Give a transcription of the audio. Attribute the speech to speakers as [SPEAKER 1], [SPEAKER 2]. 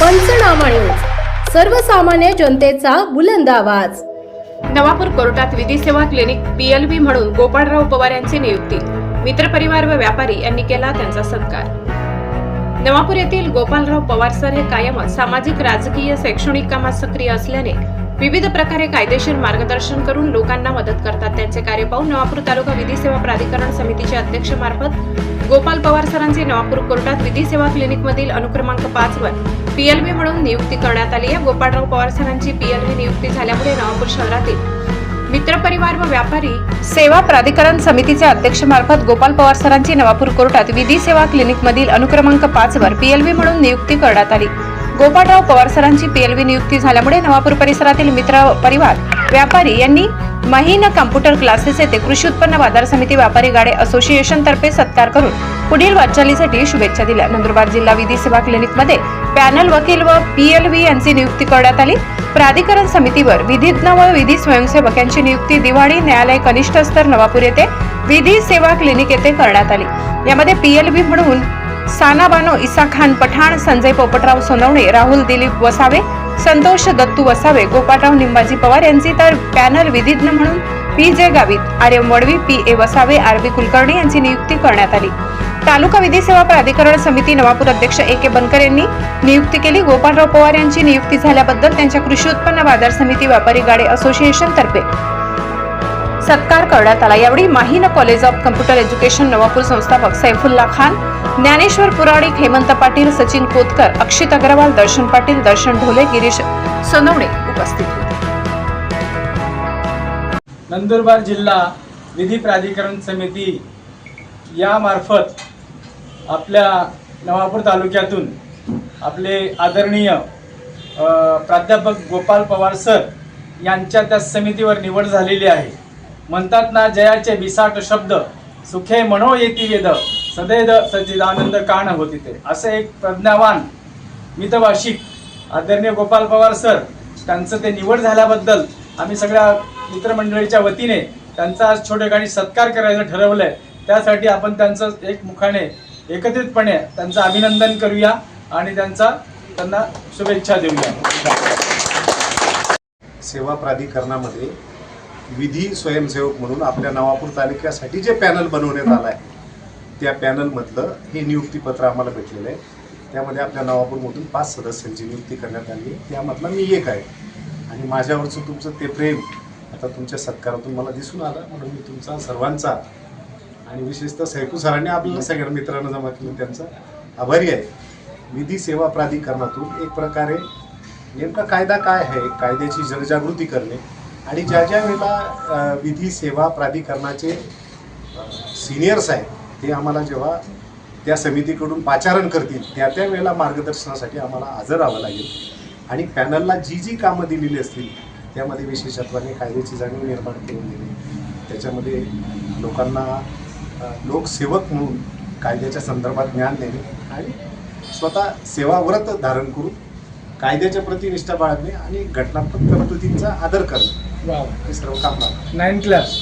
[SPEAKER 1] पंचनामा न्यूज. सर्वसामान्य जनतेचा बुलंद आवाज.
[SPEAKER 2] नवापूर कोर्टात विधी सेवा क्लिनिक पीएलबी म्हणून गोपाळराव पवार यांची नियुक्ती. मित्रपरिवार व व्यापारी यांनी केला त्यांचा सत्कार. नवापूर येथील गोपालराव पवार सर हे कायमच सामाजिक राजकीय शैक्षणिक कामात सक्रिय असल्याने विविध प्रकारे कायदेशीर मार्गदर्शन करून लोकांना मदत करतात. त्यांचे कार्य पाहून नवापूर तालुका विधी सेवा प्राधिकरण समितीचे अध्यक्ष मार्फत गोपाल पवार सरांचे नवापूर कोर्टात विधी सेवा क्लिनिकमधील अनुक्रमांक पाच वर पीएलबी म्हणून नियुक्ती करण्यात आली आहे. गोपाळराव पवार सरांची पीएलबी नियुक्ती झाल्यामुळे नवापूर शहरातील मित्रपरिवार व व्यापारी सेवा प्राधिकरण समितीचे अध्यक्ष मार्फत गोपाल पवार सरांची नवापूर कोर्टात विधी सेवा क्लिनिकमधील अनुक्रमांक पाच वर पीएलबी म्हणून नियुक्ती करण्यात आली. गोपाळराव पवार सरांची पीएलबी नियुक्ती झाल्यामुळे नवापूर परिसरातील मित्र परिवार व्यापारी यांनी महिन कॉम्प्युटर क्लासेस येथे कृषी उत्पन्न बाजार समिती व्यापारी गाडे असोसिएशन तर्फे सत्कार करून पुढील वाटचालीसाठी शुभेच्छा दिल्या. नंदुरबार जिल्हा विधी सेवा क्लिनिकमध्ये पॅनल वकील व पीएलव्ही यांची नियुक्ती करण्यात आली. प्राधिकरण समितीवर विधीज्ञ व विधी स्वयंसेवक यांची नियुक्ती दिवाळी न्यायालय कनिष्ठ स्तर नवापूर येथे विधी सेवा क्लिनिक येथे करण्यात आली. यामध्ये पीएलबी म्हणून साना बानो इसा खान पठाण संजय पोपटराव सोनवणे राहुल दिलीप वसावे संतोष दत्तू वसावे गोपाळराव निंबाजी पवार यांची तर पॅनल विधिज्ञ म्हणून P J Gavit Arya Vadvi P A Vasave R B Kulkarni यांची नियुक्ती करण्यात आली. तालुका विधी सेवा प्राधिकरण समिती नवापूर अध्यक्ष ए के बनकर यांनी नियुक्ती केली. गोपाळराव पवार यांची नियुक्ती झाल्याबद्दल त्यांच्या कृषी उत्पन्न बाजार समिती व्यापारी गाडे असोसिएशन तर्फे सत्कार करण्यात आला. यावेळी Mahin college of computer education Navapur संस्थापक सैफुल्ला खान ज्ञानेश्वर पुराणिक हेमंत पाटील सचिन कोतकर अक्षित अग्रवाल दर्शन पाटील दर्शन ढोले गिरीश सोनवणे उपस्थित होते.
[SPEAKER 3] नंदुरबार जिल्हा विधी प्राधिकरण समिती यामार्फत आपल्या नवापूर तालुक्यातून आपले आदरणीय प्राध्यापक गोपाल पवार सर यांच्या त्या समितीवर निवड झालेली आहे. म्हणतात ना जयाचे बिसाट शब्द सुखे म्हणो येती वेद सदैद सच्चिदानंद कान होती ते असं एक प्रज्ञावान मितभाषिक आदरणीय गोपाल पवार सर त्यांचं ते निवड झाल्याबद्दल आम्ही सगळ्या मित्रमंडळीच्या वतीने त्यांचा आज छोटेखानी सत्कार करायचं ठरवलंय. त्यासाठी आपण त्यांचं एक मुखाने एकत्रितपणे त्यांचं अभिनंदन करूया आणि त्यांचा त्यांना शुभेच्छा देऊया.
[SPEAKER 4] सेवा प्राधिकरणामध्ये विधी स्वयंसेवक म्हणून आपल्या नवापूर तालुक्यासाठी जे पॅनल बनवण्यात आलं आहे त्या पॅनलमधलं हे नियुक्तीपत्र आम्हाला भेटलेलं आहे. त्यामध्ये आपल्या नवापूरमधून पाच सदस्यांची नियुक्ती करण्यात आली त्यामधला मी एक आहे. आणि माझ्यावरचं तुमचं ते प्रेम आता तुमच्या सत्कारातून मला दिसून आलं. म्हणून मी तुमचा सर्वांचा आणि विशेषतः सैकू सरांनी आपल्याला सगळ्या मित्रांना जमा केलं. त्यांचा आभारी आहे. विधी सेवा प्राधिकरणातून एक प्रकारे नेमका कायदा काय आहे? कायद्याची जनजागृती करणे. आणि ज्या ज्या वेळेला विधी सेवा प्राधिकरणाचे सिनियर्स आहेत ते आम्हाला जेव्हा त्या समितीकडून पाचारण करतील त्या त्या वेळेला मार्गदर्शनासाठी आम्हाला हजर राहावं लागेल. आणि पॅनलला जी जी कामं दिलेली असतील त्यामध्ये विशेषत्वाने कायद्याची जाणीव निर्माण करून देणे त्याच्यामध्ये लोकांना लोकसेवक म्हणून कायद्याच्या संदर्भात ज्ञान देणे आणि स्वतः सेवाव्रत धारण करून कायद्याच्या प्रती निष्ठा बाळगणे आणि घटनात्मक तरतुदींचा आदर करणे. हे सर्व काम
[SPEAKER 3] नाईन क्लास